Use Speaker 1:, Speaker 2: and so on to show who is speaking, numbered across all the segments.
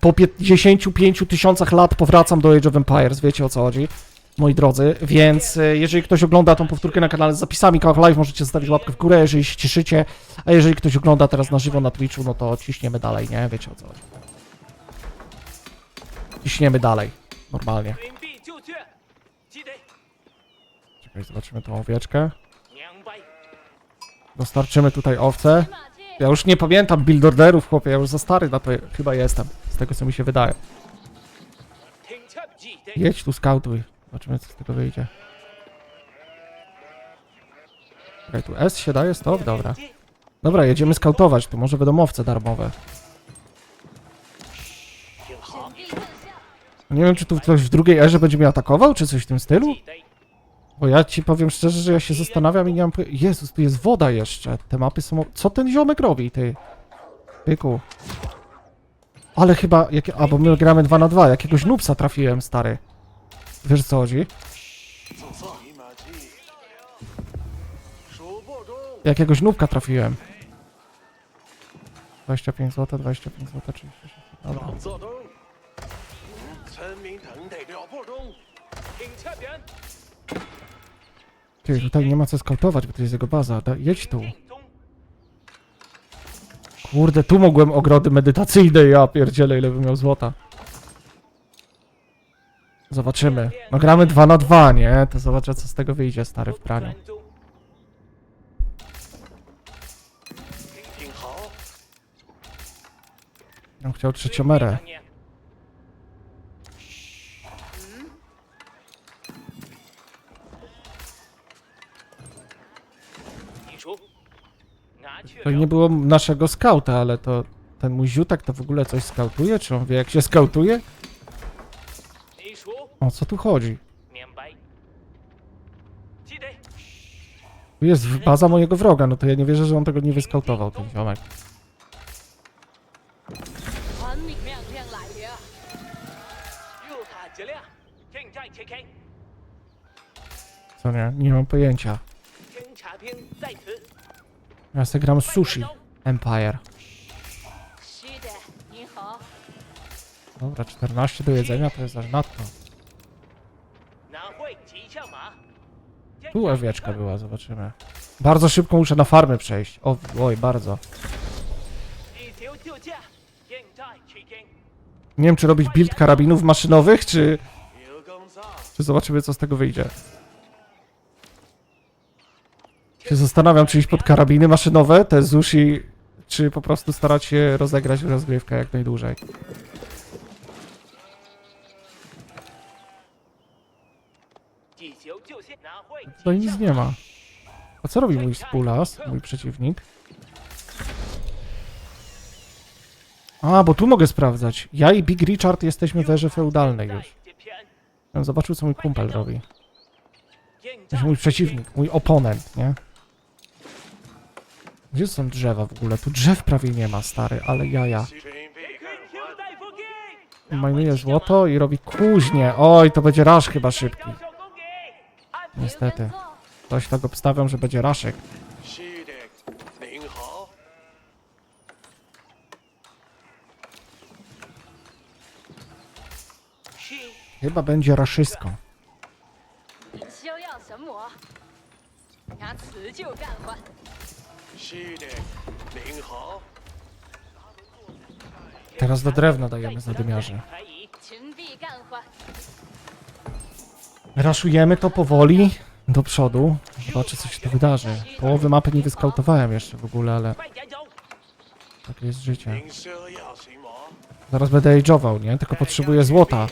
Speaker 1: po 55 tysiącach lat powracam do Age of Empires, wiecie o co chodzi, moi drodzy. Więc e, jeżeli ktoś ogląda tą powtórkę na kanale z zapisami Kałach Live, możecie zostawić łapkę w górę, jeżeli się cieszycie. A jeżeli ktoś ogląda teraz na żywo na Twitchu, no to ciśniemy dalej, nie? Wiecie o co chodzi. Ciśniemy dalej, normalnie. Czekaj, zobaczymy tą owieczkę. Dostarczymy tutaj owce. Ja już nie pamiętam build orderów, chłopie, ja już za stary na to chyba jestem. Z tego co mi się wydaje. Jedź tu, skautuj. Zobaczymy co z tego wyjdzie. Okej, tu S się daje, stop, dobra. Dobra, jedziemy skautować, tu może wydomowce darmowe. Nie wiem, czy tu ktoś w drugiej erze będzie mnie atakował, czy coś w tym stylu?
Speaker 2: 记得
Speaker 1: Bo ja ci powiem szczerze, że ja się zastanawiam i nie mam... poje- Jezus, tu jest woda jeszcze. Te mapy są... Co ten ziomek robi, ty? Pyku. Ale chyba... Jakie... A, bo my gramy 2 na 2 Jakiegoś nupsa trafiłem, stary. Wiesz, co chodzi?
Speaker 3: 尼玛鸡，数不中，
Speaker 1: Jakiegoś nubka trafiłem. 25 zł, 25 zł, 36. Dobra.
Speaker 3: 老做东，村民等得了不中，
Speaker 2: 听出
Speaker 1: 边， Tutaj nie ma co skautować, bo to jest jego baza. Da, jedź tu. Kurde, tu mogłem ogrody medytacyjne, ja pierdzielę, ile bym miał złota. Zobaczymy. No gramy 2 na 2, nie? To zobaczę, co z tego wyjdzie, stary, w praniu. On chciał trzeciomerę. No nie było naszego skauta, ale to ten mój ziutek to w ogóle coś skautuje? Czy on wie jak się skautuje? O co tu chodzi? Tu jest baza mojego wroga, no to ja nie wierzę, że on tego nie wyskautował, ten ziomek. Co nie? Nie mam pojęcia. Ja sobie gram Sushi Empire. Dobra, 14 do jedzenia to jest aż nadto. Tu owieczka była, zobaczymy. Bardzo szybko muszę na farmę przejść. O, oj, bardzo. Nie wiem, czy robić build karabinów maszynowych, czy... Czy zobaczymy, co z tego wyjdzie się zastanawiam, czy iść pod karabiny maszynowe, te sushi, czy po prostu starać się rozegrać rozgrywkę jak najdłużej. Tutaj nic nie ma. A co robi mój spulas, mój przeciwnik? A, bo tu mogę sprawdzać. Ja i Big Richard jesteśmy w erze feudalnej już. Ja zobaczył, co mój kumpel robi. To jest mój przeciwnik, mój oponent, nie? Gdzie są drzewa w ogóle? Tu drzew prawie nie ma, stary, ale jaja. Majnuje złoto i robi kuźnie. Oj, to będzie rasz chyba szybki. Niestety. Coś tak obstawiam, że będzie raszek. Chyba będzie raszysko. Teraz do drewna dajemy zadymiarze. Raszujemy to powoli do przodu. Zobaczę, co się tu wydarzy. Połowy mapy nie wyskautowałem jeszcze w ogóle, ale... Takie jest życie. Zaraz będę age'ował, nie? Tylko potrzebuję złota.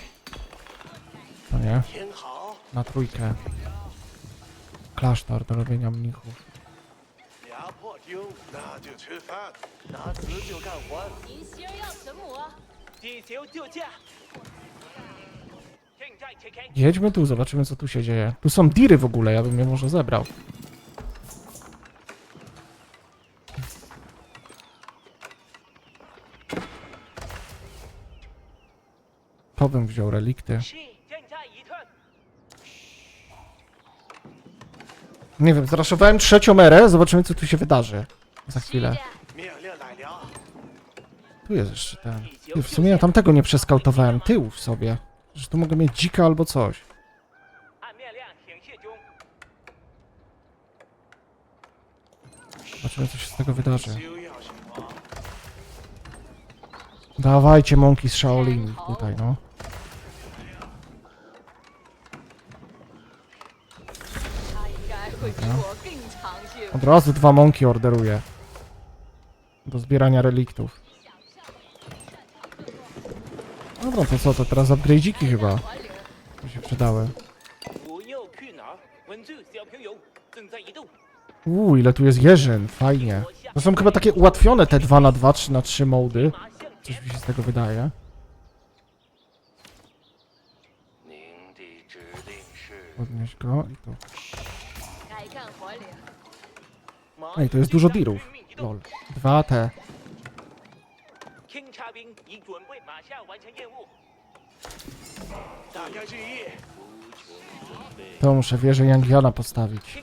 Speaker 1: No nie? Na trójkę. Klasztor do robienia mnichów.
Speaker 3: 牙破丢，那就吃饭，拿辞就干活。
Speaker 4: 您休要神魔，
Speaker 2: 一条就价。现在切倾，
Speaker 1: Jedźmy tu, zobaczymy, co tu się dzieje. Tu są diry w ogóle, ja bym je może zebrał. To bym wziął relikty. Nie wiem, zraszowałem trzecią erę, zobaczymy co tu się wydarzy. Za chwilę. Tu jest jeszcze ten. Ty, w sumie ja tamtego nie przeskautowałem, tył w sobie. Że tu mogę mieć dzika albo coś. Zobaczymy co się z tego wydarzy. Dawajcie mąki z Shaolin tutaj, no. Od razu dwa mąki orderuję. Do zbierania reliktów. Dobra, to co, to teraz upgrade'iki chyba. To się przydały. Uuu, ile tu jest jeżyn, fajnie. To są chyba takie ułatwione te 2 na 2 3 na 3 mody. Coś mi się z tego wydaje. Podnieś go i tu. Ej, to jest dużo dirów. Lol. Dwa te. To muszę wieżę Yangiona postawić.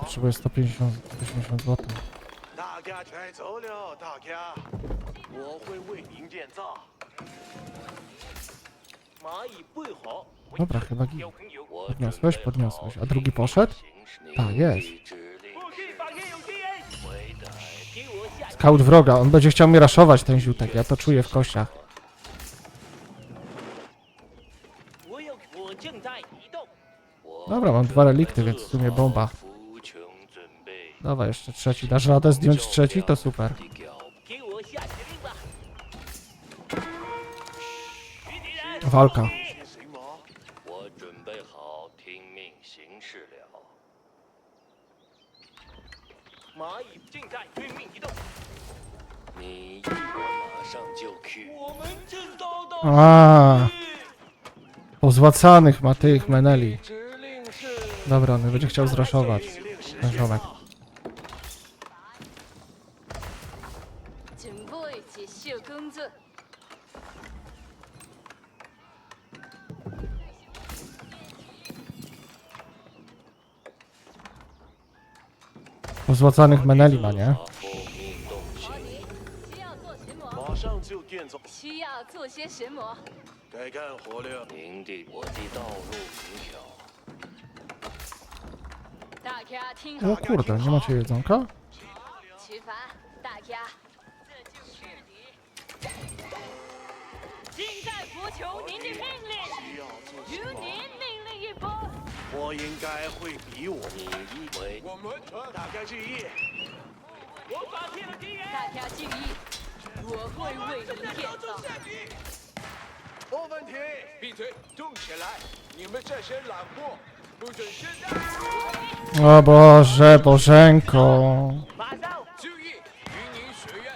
Speaker 1: Potrzebuję 150 80 zł. Dobra, chyba
Speaker 5: gi.
Speaker 1: Podniosłeś, podniosłeś. A drugi poszedł? Tak, jest. Scout wroga, on będzie chciał mnie raszować ten ziutek, ja to czuję w kościach. Dobra, mam dwa relikty, więc w sumie bomba. Dawaj, jeszcze trzeci. Dasz radę zdjąć trzeci? To super. Walka. A, pozłacanych ma tych meneli. Dobra, on będzie chciał zraszować. Ten. pozłacanych meneli ma, nie? O kurde, nie macie jedzonka?
Speaker 4: Dzień
Speaker 3: 我应该会比我。
Speaker 6: 你以为
Speaker 3: 我们大家注意，
Speaker 5: 我发现了敌人。
Speaker 4: 大家注意，我会为您建造。
Speaker 3: 没问题。
Speaker 2: 闭嘴，动起来！你们这些懒货，不准懈怠！
Speaker 1: O Boże, Bożenko.
Speaker 5: 马上，
Speaker 2: 注意，云宁学院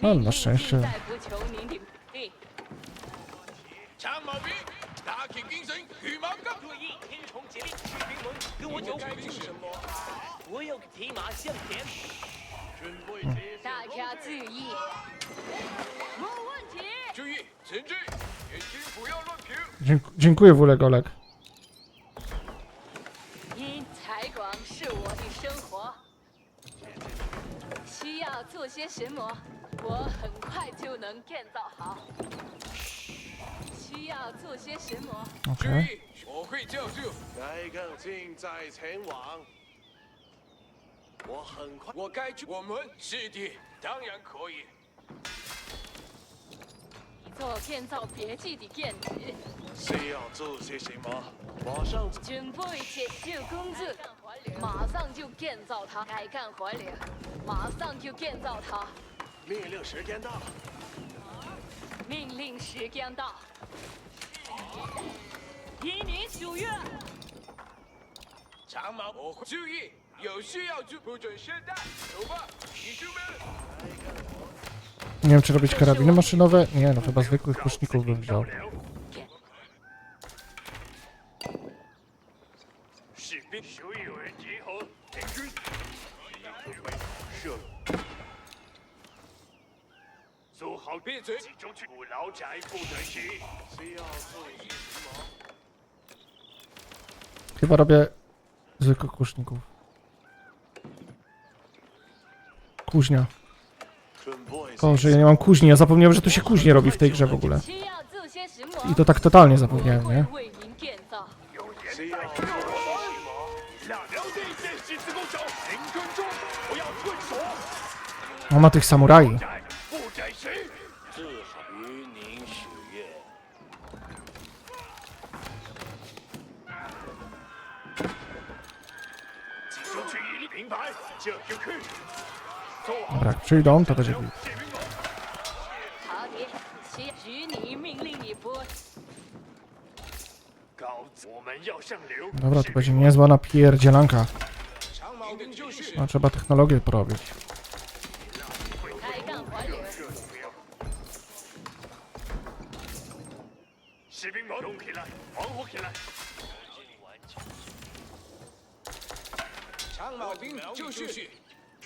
Speaker 1: No, na szczęście.
Speaker 5: 我走。
Speaker 2: 该做什么？
Speaker 5: 我要骑马向前。
Speaker 4: 大家注意，没问题。
Speaker 2: 注意，前进，眼睛不要乱瞟。
Speaker 1: Dzięk- Dziękuję, Wulek Olek.
Speaker 4: 因财广是我的生活，需要做些什么，我很快就能建造好。需要做些什么？
Speaker 2: 注.意，我会叫住。
Speaker 3: 该干尽在前往。我很快。
Speaker 2: 我该去。我们是的，当然可以。
Speaker 4: 一座建造别记的建筑，
Speaker 3: 需要做些什么？马上
Speaker 4: 准备解救工作，马上就建造它。该干活了，马上就建造它。
Speaker 3: 命令时间到。
Speaker 4: 命令时间到，依您属愿。
Speaker 2: 长毛，我会注意，有需要就不准懈怠。走吧，弟兄们。
Speaker 1: Nie wiem, czy robić karabiny maszynowe. Nie, no chyba zwykłych kuszników bym wziął. Chyba robię zwykłych kuszników. Kuźnia. O, że ja nie mam kuźni. Ja zapomniałem, że tu się kuźnie robi w tej grze w ogóle. I to tak totalnie zapomniałem, nie? O, ma tych samurajów. przyjdą, to będzie git. Dobra, to będzie niezła napierdzielanka. No, trzeba technologię porobić.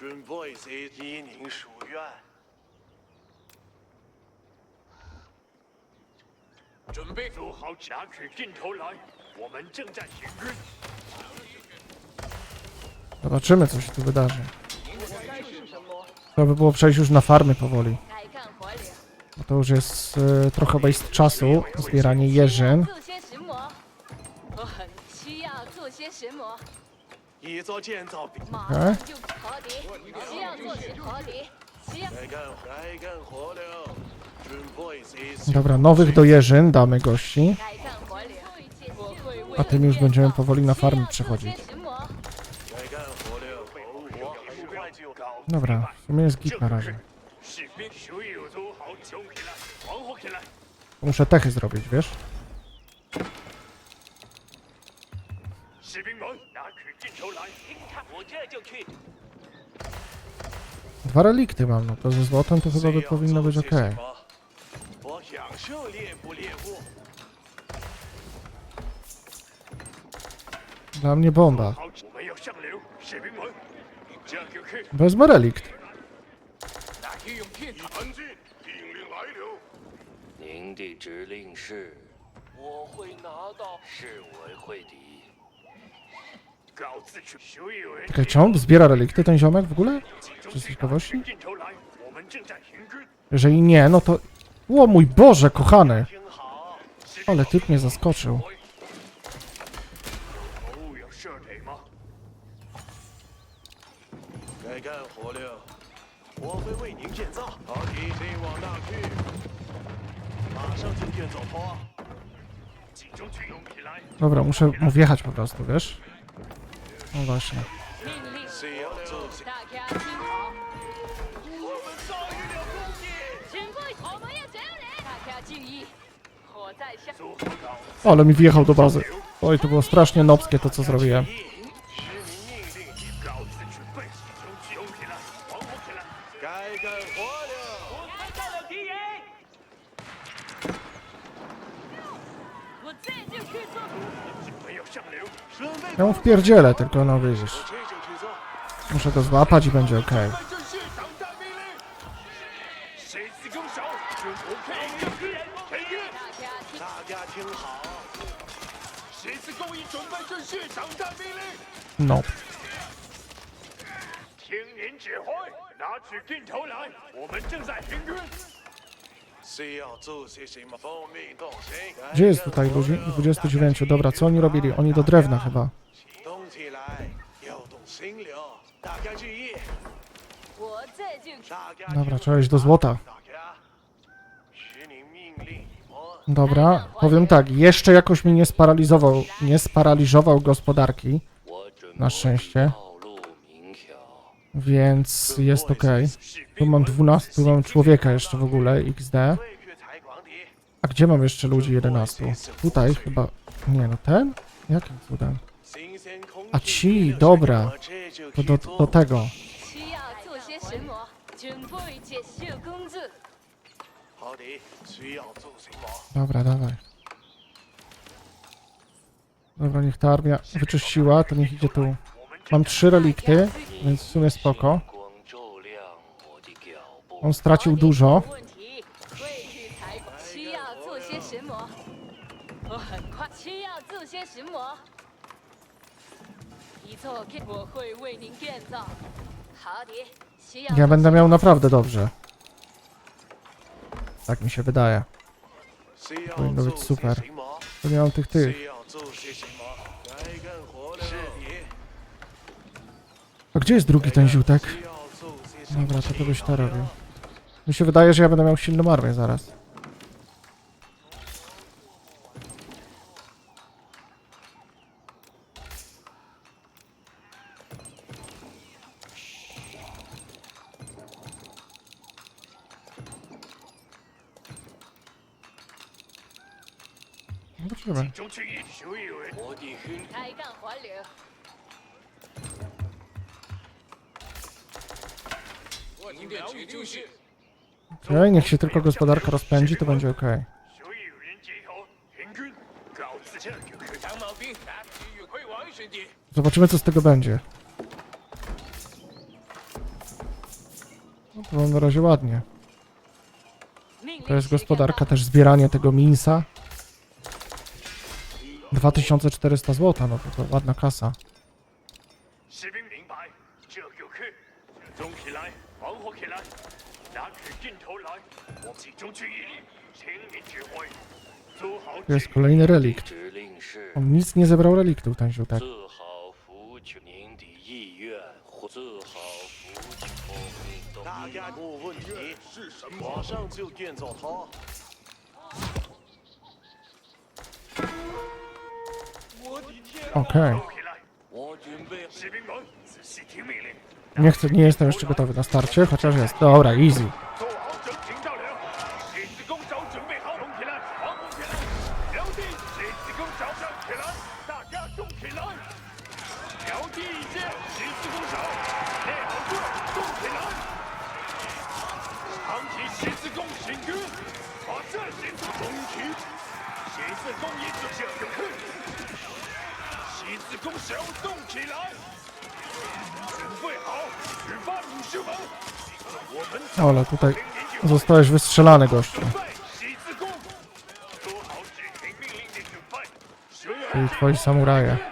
Speaker 4: 还流。
Speaker 5: 士兵们动起来，防火起来。
Speaker 3: 准 boys 依您属愿。
Speaker 5: 准备做好拿取镜头来，我们正在行军。
Speaker 1: Zobaczymy, co się tu wydarzy. Trzeba by było przejść już na farmy powoli.
Speaker 4: 开干还流。
Speaker 1: Bo to już jest e, trochę waste czasu, zbieranie jeżyn.
Speaker 4: 做些石磨， 我很需要做些石磨，
Speaker 3: 一座建造比
Speaker 4: 马
Speaker 1: OK
Speaker 4: 上就好的，需要做些好的，需要。
Speaker 3: 该干该干活了。准 boys
Speaker 1: Dobra, nowych do jeżyn damy gości.
Speaker 4: 开干还流。我会为
Speaker 1: A tym już będziemy powoli na farmy przechodzić.
Speaker 4: 需要做些石磨，
Speaker 3: 该干活了。我很快就搞。
Speaker 1: Dobra, w sumie jest git na razie.
Speaker 5: 士兵所有做好，动起来，防火起来。
Speaker 1: Muszę techy zrobić, wiesz? Dwa relikty mam, no to ze złotem to chyba by powinno być ok.
Speaker 3: 我享受猎捕猎物。
Speaker 1: Dla mnie bomba.
Speaker 5: 好，我们要上流。士兵们，这就去。
Speaker 1: Wezmę relikt.
Speaker 5: 那义勇片传进，命令来了。
Speaker 6: 您的指令是？我会拿到市委会的。
Speaker 1: Czekaj, czy on zbiera relikty, ten ziomek w ogóle? Czy z ciekawości? Jeżeli nie, no to... O mój Boże, kochany! Ale typ mnie zaskoczył. Dobra, muszę mu wjechać po prostu, wiesz? No właśnie. Ale mi wjechał do bazy. Oj, to było strasznie nopskie to, co zrobiłem. Ja mu wpierdzielę, tylko no widzisz. Muszę to złapać i będzie ok. No. Gdzie jest tutaj ludzi? 29. Dobra, co oni robili? Oni do drewna chyba.
Speaker 3: 动起来，要动心流。大家注意，
Speaker 4: 我这就去。
Speaker 3: 大家
Speaker 1: Dobra, trzeba iść do złota.
Speaker 3: 大家，实您命令，我
Speaker 1: Dobra, powiem tak, jeszcze jakoś mnie nie sparaliżował, nie sparaliżował gospodarki,
Speaker 6: 我准
Speaker 1: Na szczęście.
Speaker 6: 道路明条。
Speaker 1: więc jest ok.
Speaker 5: 士
Speaker 1: Tu
Speaker 5: 兵
Speaker 1: mam 12, tu mam człowieka jeszcze w ogóle, XD.
Speaker 3: 退去采广底。
Speaker 1: A gdzie mam jeszcze ludzi 11? Tutaj chyba... Nie no, ten? Jakim cudem? A ci, dobra. To do, do tego. Dobra, dawaj. Dobra, niech ta armia wyczyściła, to niech idzie tu. Mam trzy relikty, więc w sumie spoko. On stracił dużo.
Speaker 4: 问题，会去采访，需要做些什么？我很快需要做些什么？ 座建，我会为您建造。好的，需要
Speaker 5: Ja będę miał naprawdę dobrze. Tak mi się wydaje.
Speaker 3: 谁要
Speaker 5: Powinno
Speaker 3: 做
Speaker 5: być
Speaker 3: 些
Speaker 5: super.
Speaker 3: 什么？
Speaker 5: To nie mam tych tych.
Speaker 3: 谁要做些什么？该干活了。是的。
Speaker 5: A gdzie jest drugi ten ziutek?
Speaker 3: 谁要做些什么？
Speaker 5: Dobra, to to byś to robił. Mi się wydaje, że ja będę miał silną armię zaraz.
Speaker 6: 我的兄
Speaker 4: 开干还流。
Speaker 5: Okej, niech się tylko gospodarka rozpędzi, to będzie okej.
Speaker 7: 所有人集合，行军，搞自这就是长毛兵，打击与会王兄弟。
Speaker 5: Zobaczymy, co z tego będzie. No to mam na razie ładnie.
Speaker 4: 命
Speaker 5: To
Speaker 4: 令
Speaker 5: jest
Speaker 4: 时间
Speaker 5: gospodarka,
Speaker 4: 到
Speaker 5: też zbieranie tego minsa. 2400 zł, no to, to ładna kasa. To jest kolejny relikt. On nic nie zebrał reliktów, ten ziutek. Okej. Nie chcę, nie jestem jeszcze gotowy na starcie, chociaż jest. Dobra, easy. To wystrzelany gościu. I twoi samuraje.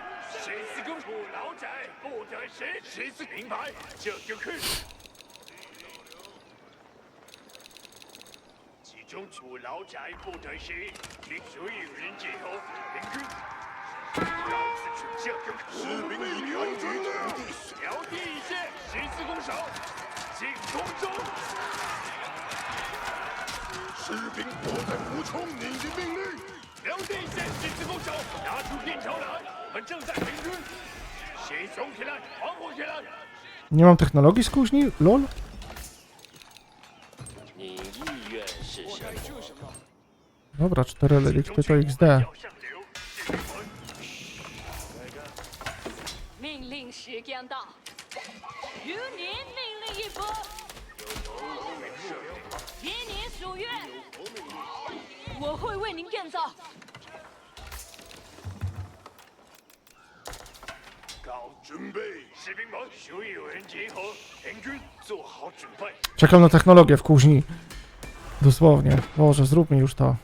Speaker 5: Nie mam technologii z kuźni? LOL? Dobra, 4 LXP to XD.
Speaker 7: Ming
Speaker 5: Czekam na technologię w kuźni. Dosłownie. Boże, zrób mi już to.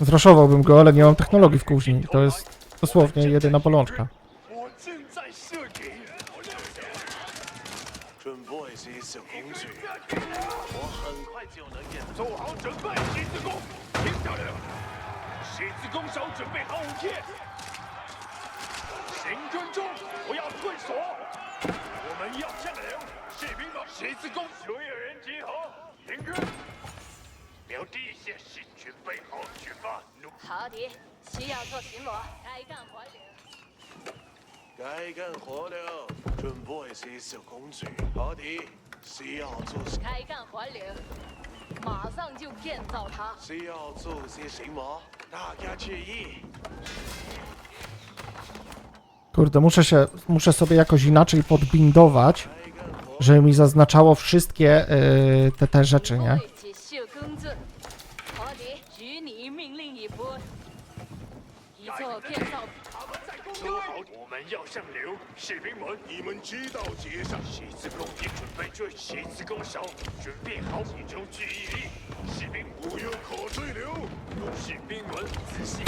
Speaker 5: Zraszowałbym go, ale nie mam technologii w kuźni. To jest dosłownie jedyna bolączka.
Speaker 3: 锁，我
Speaker 7: 们要向流。士兵们，十字弓，所有人集合，停军。标地线是准备好出发。
Speaker 4: 好的，需要做巡逻，开干活了。
Speaker 3: 该干活了，准备些小工具。好的，需要做什
Speaker 4: 开干活了，马上就建造它。
Speaker 3: 需要做些什么？大家注意。
Speaker 5: Kurde, muszę, się, muszę sobie jakoś inaczej podbindować, żeby mi zaznaczało wszystkie yy, te, te rzeczy, nie?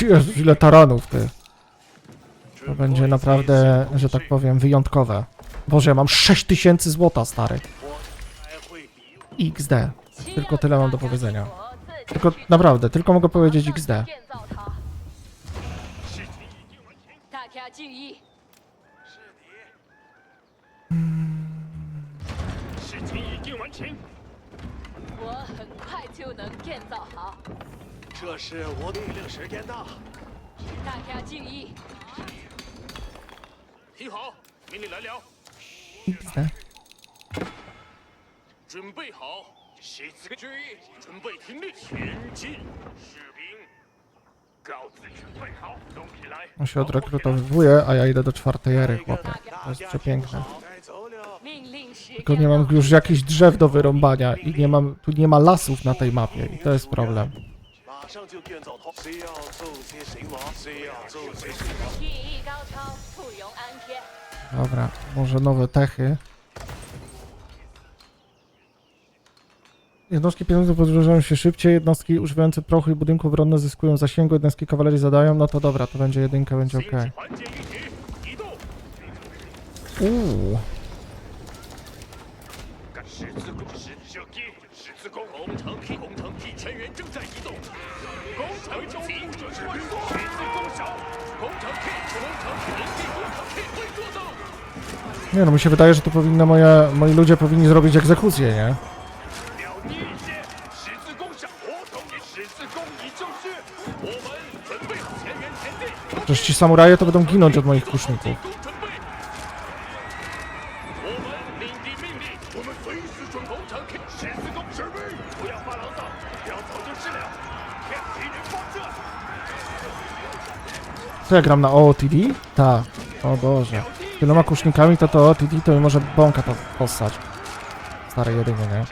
Speaker 5: Jezus, ile taranów, ty.
Speaker 1: To będzie naprawdę, że tak powiem, wyjątkowe. Boże, ja mam 6000 złota, stary. XD. Tylko tyle mam do powiedzenia. Tylko naprawdę, tylko mogę powiedzieć XD.
Speaker 4: Hmm.
Speaker 5: 听好，命令来了，
Speaker 1: XD.
Speaker 5: 准备好，写字注意，准备听令，前进，士兵，告自准备好，动起来。
Speaker 1: On się odrekrutowuje, a ja idę do czwartej ery, chłopie. To jest przepiękne.
Speaker 3: 该走了。
Speaker 4: 命令时
Speaker 1: Tylko
Speaker 4: 间
Speaker 1: nie
Speaker 4: 到
Speaker 1: mam już jakichś drzew do wyrąbania i nie mam, tu nie ma lasów na tej mapie i to jest problem.
Speaker 3: 马上就建造好。谁要揍些谁亡？谁要揍些谁亡？
Speaker 4: 技艺高超，不容安天。
Speaker 1: Dobra, może nowe techy. Jednostki pieniądze podróżują się szybciej, jednostki używające prochu i budynku obronne zyskują zasięgu, jednostki kawalerii zadają, no to dobra, to będzie jedynka, będzie
Speaker 5: 新
Speaker 1: ok.
Speaker 5: 环节一体，移动。
Speaker 1: Uuu, Nie no, mi się wydaje, że tu powinna moja, moi ludzie powinni zrobić egzekucję, nie? Przecież ci samuraje to będą ginąć od moich kuszników. Ja gram na OOTD? Tak. O Boże. Tyloma kusznikami to to OOTD to mi może bąka to postać. Stare jedynie, nie?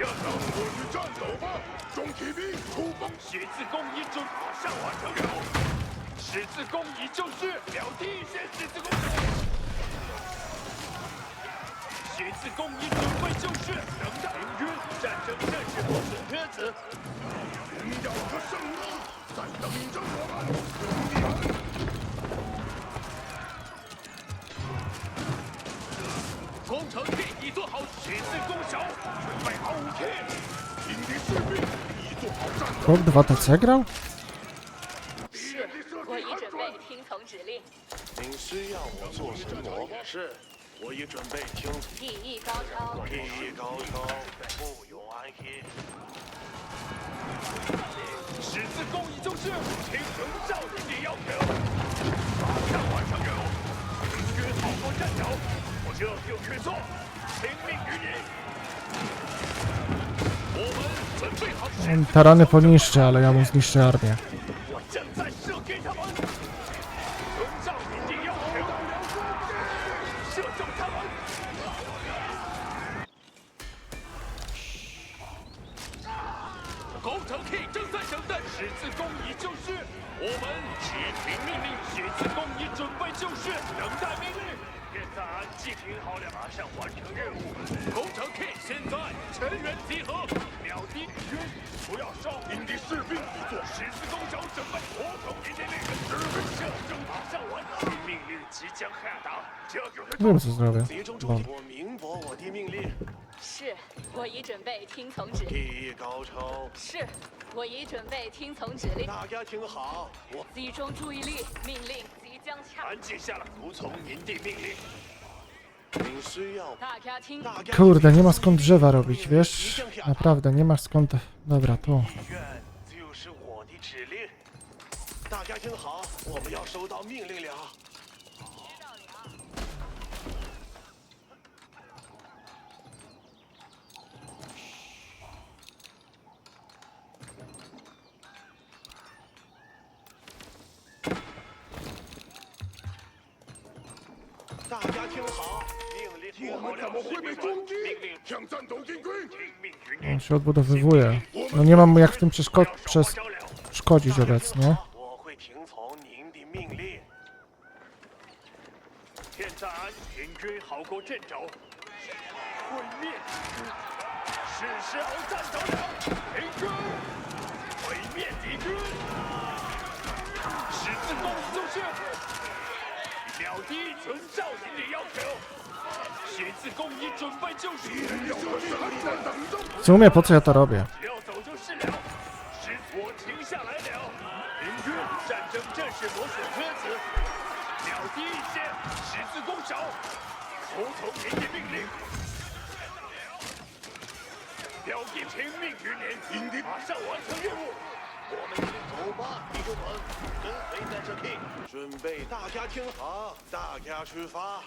Speaker 5: 攻城，便已做好血刺攻守，准备好武器，
Speaker 4: 是，我已准备听从指令。
Speaker 3: 您需要我做什么？是，我已准备听从。
Speaker 4: 技艺高超，
Speaker 3: 技艺高超，不用安心。
Speaker 5: 十字弓已就绪，请城照应你要求。马上完成任务，凝聚好方战。
Speaker 1: tarany poniszczy, ale ja mu zniszczę armię.
Speaker 5: 战绩好了，马上完成任务。工程 K，现在全员集合。秒敌，晕，不要烧。引敌士兵不做，十字弓手准备服从敌军那个士兵射正，马上完成。命令即将下达，
Speaker 1: 交给他。
Speaker 3: 集中注意，我明白我的命令。
Speaker 4: 是，我已准备听从指令。
Speaker 3: 技艺高超。
Speaker 4: 是，我已准备听从指令。
Speaker 3: 大家听好，我
Speaker 4: 集中注意力，命令即将。
Speaker 5: 安静下来，服从您的命令。
Speaker 1: Kurde, nie ma skąd drzewa robić, wiesz? Naprawdę, nie ma skąd... Dobra, tu. On się odbudowywuje. No nie mam jak w tym przeszko-
Speaker 5: 着了。
Speaker 1: przeszkodzić obecnie.
Speaker 5: 十字弓已准备就绪，不，要走就是了。我停下来了。军战争，车子。低一些，十字弓手。服从命令。命于您，马上完成任务。
Speaker 3: 我们先走吧，跟随在这听。准备，大家听好，大家出发。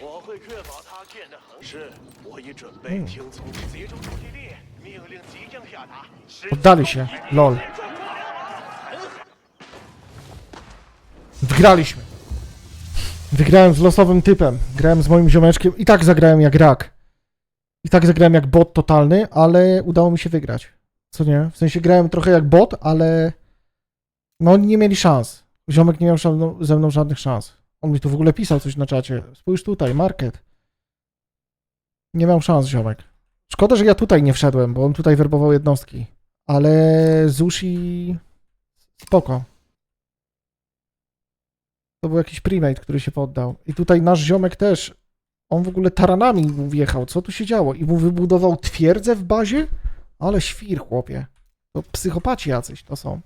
Speaker 3: 我会确保他建得很是，我已准备听从集中注意力，命令即将下达。是
Speaker 1: Poddali się. Lol. Wygraliśmy. Wygrałem z losowym typem. Grałem z moim ziomeczkiem i tak zagrałem jak rak. I tak zagrałem jak bot totalny, ale udało mi się wygrać. Co nie? W sensie grałem trochę jak bot, ale no oni nie mieli szans. Ziomek nie miał ze mną, ze mną żadnych szans. On mi tu w ogóle pisał coś na czacie. Spójrz tutaj, market. Nie miał szans, ziomek. Szkoda, że ja tutaj nie wszedłem, bo on tutaj werbował jednostki. Ale Zushi spoko. To był jakiś premade, który się poddał. I tutaj nasz ziomek też. On w ogóle taranami mu wjechał. Co tu się działo? I mu wybudował twierdzę w bazie? Ale świr, chłopie. To psychopaci jacyś to są.